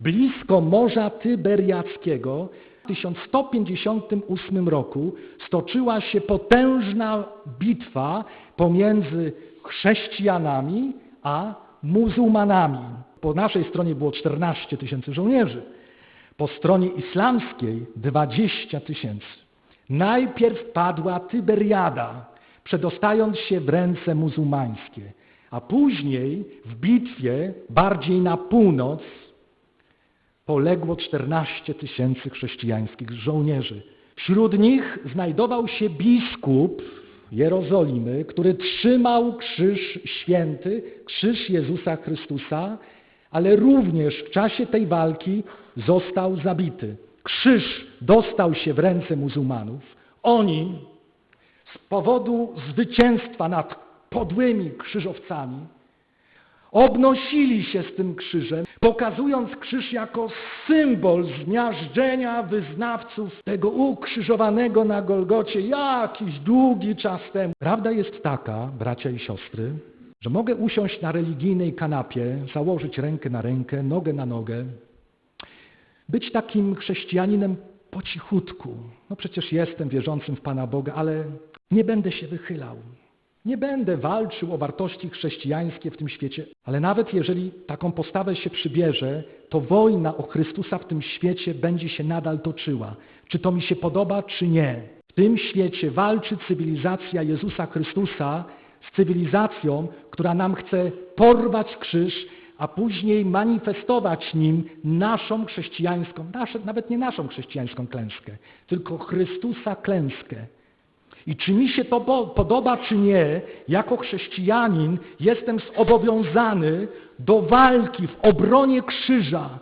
blisko Morza Tyberiackiego w 1158 roku stoczyła się potężna bitwa pomiędzy chrześcijanami a muzułmanami. Po naszej stronie było 14 tysięcy żołnierzy, po stronie islamskiej 20 tysięcy. Najpierw padła Tyberiada, przedostając się w ręce muzułmańskie, a później w bitwie bardziej na północ poległo 14 tysięcy chrześcijańskich żołnierzy. Wśród nich znajdował się biskup Jerozolimy, który trzymał krzyż święty, krzyż Jezusa Chrystusa, ale również w czasie tej walki został zabity. Krzyż dostał się w ręce muzułmanów. Oni z powodu zwycięstwa nad podłymi krzyżowcami obnosili się z tym krzyżem, pokazując krzyż jako symbol zmiażdżenia wyznawców tego ukrzyżowanego na Golgocie jakiś długi czas temu. Prawda jest taka, bracia i siostry, że mogę usiąść na religijnej kanapie, założyć rękę na rękę, nogę na nogę, być takim chrześcijaninem po cichutku. No przecież jestem wierzącym w Pana Boga, ale nie będę się wychylał. Nie będę walczył o wartości chrześcijańskie w tym świecie, ale nawet jeżeli taką postawę się przybierze, to wojna o Chrystusa w tym świecie będzie się nadal toczyła. Czy to mi się podoba, czy nie. W tym świecie walczy cywilizacja Jezusa Chrystusa z cywilizacją, która nam chce porwać krzyż, a później manifestować nim naszą chrześcijańską, nasze, nawet nie naszą chrześcijańską klęskę, tylko Chrystusa klęskę. I czy mi się to podoba, czy nie, jako chrześcijanin jestem zobowiązany do walki w obronie krzyża.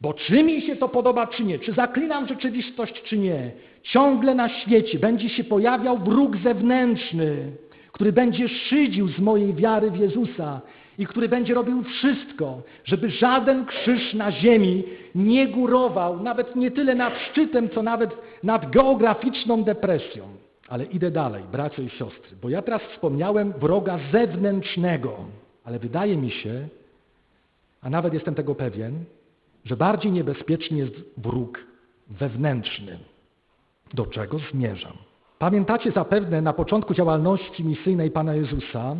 Bo czy mi się to podoba, czy nie, czy zaklinam rzeczywistość, czy nie, ciągle na świecie będzie się pojawiał wróg zewnętrzny, który będzie szydził z mojej wiary w Jezusa i który będzie robił wszystko, żeby żaden krzyż na ziemi nie górował, nawet nie tyle nad szczytem, co nawet nad geograficzną depresją. Ale idę dalej, bracia i siostry, bo ja teraz wspomniałem wroga zewnętrznego, ale wydaje mi się, a nawet jestem tego pewien, że bardziej niebezpieczny jest wróg wewnętrzny. Do czego zmierzam? Pamiętacie zapewne na początku działalności misyjnej Pana Jezusa,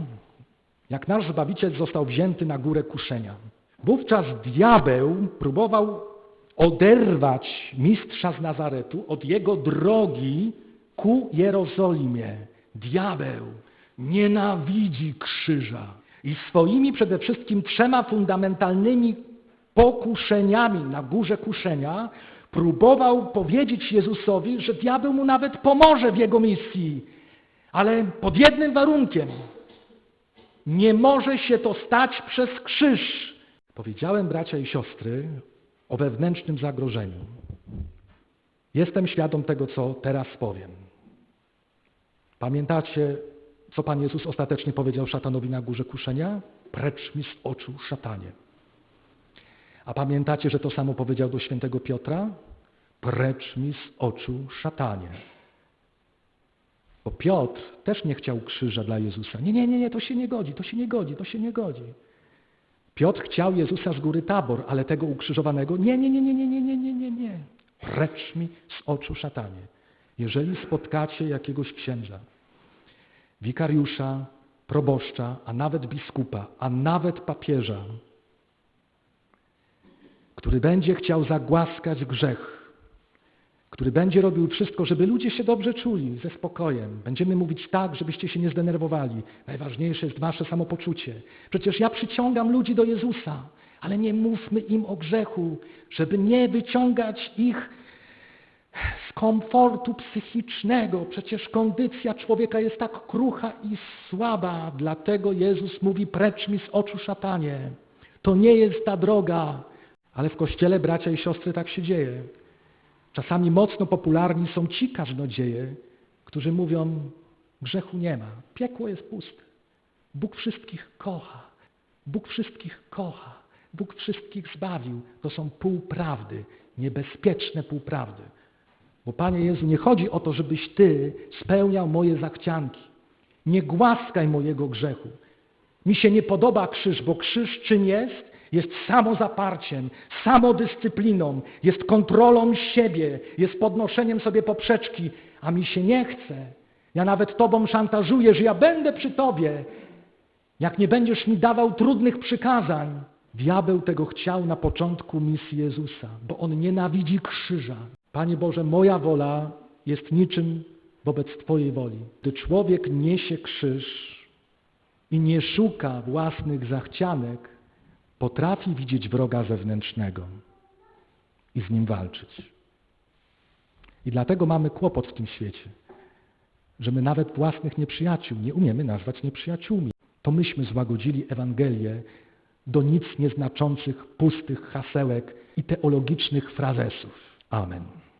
jak nasz Zbawiciel został wzięty na górę kuszenia. Wówczas diabeł próbował oderwać mistrza z Nazaretu od jego drogi ku Jerozolimie. Diabeł nienawidzi krzyża i swoimi przede wszystkim trzema fundamentalnymi pokuszeniami na górze kuszenia próbował powiedzieć Jezusowi, że diabeł mu nawet pomoże w jego misji, ale pod jednym warunkiem. Nie może się to stać przez krzyż. Powiedziałem, bracia i siostry, o wewnętrznym zagrożeniu. Jestem świadom tego, co teraz powiem. Pamiętacie, co Pan Jezus ostatecznie powiedział szatanowi na górze kuszenia? Precz mi z oczu, szatanie. A pamiętacie, że to samo powiedział do świętego Piotra? Precz mi z oczu, szatanie. Bo Piotr też nie chciał krzyża dla Jezusa. Nie, nie, nie, nie, to się nie godzi, to się nie godzi, to się nie godzi. Piotr chciał Jezusa z góry Tabor, ale tego ukrzyżowanego nie, nie, nie, nie, nie, nie, nie, nie, nie, nie. Precz mi z oczu szatanie. Jeżeli spotkacie jakiegoś księdza, wikariusza, proboszcza, a nawet biskupa, a nawet papieża, który będzie chciał zagłaskać grzech, który będzie robił wszystko, żeby ludzie się dobrze czuli, ze spokojem. Będziemy mówić tak, żebyście się nie zdenerwowali. Najważniejsze jest wasze samopoczucie. Przecież ja przyciągam ludzi do Jezusa, ale nie mówmy im o grzechu, żeby nie wyciągać ich z komfortu psychicznego. Przecież kondycja człowieka jest tak krucha i słaba. Dlatego Jezus mówi, precz mi z oczu szatanie. To nie jest ta droga. Ale w Kościele, bracia i siostry, tak się dzieje. Czasami mocno popularni są ci kaznodzieje, którzy mówią, grzechu nie ma, piekło jest puste. Bóg wszystkich kocha, Bóg wszystkich kocha, Bóg wszystkich zbawił. To są półprawdy, niebezpieczne półprawdy. Bo Panie Jezu, nie chodzi o to, żebyś Ty spełniał moje zachcianki. Nie głaskaj mojego grzechu. Mi się nie podoba krzyż, bo krzyż czym jest? jest samozaparciem, samodyscypliną, jest kontrolą siebie, jest podnoszeniem sobie poprzeczki, a mi się nie chce. Ja nawet Tobą szantażuję, że ja będę przy Tobie, jak nie będziesz mi dawał trudnych przykazań. Diabeł tego chciał na początku misji Jezusa, bo on nienawidzi krzyża. Panie Boże, moja wola jest niczym wobec Twojej woli. Gdy człowiek niesie krzyż i nie szuka własnych zachcianek, potrafi widzieć wroga zewnętrznego i z nim walczyć. I dlatego mamy kłopot w tym świecie, że my nawet własnych nieprzyjaciół nie umiemy nazwać nieprzyjaciółmi. To myśmy złagodzili Ewangelię do nic nieznaczących, pustych hasełek i teologicznych frazesów. Amen.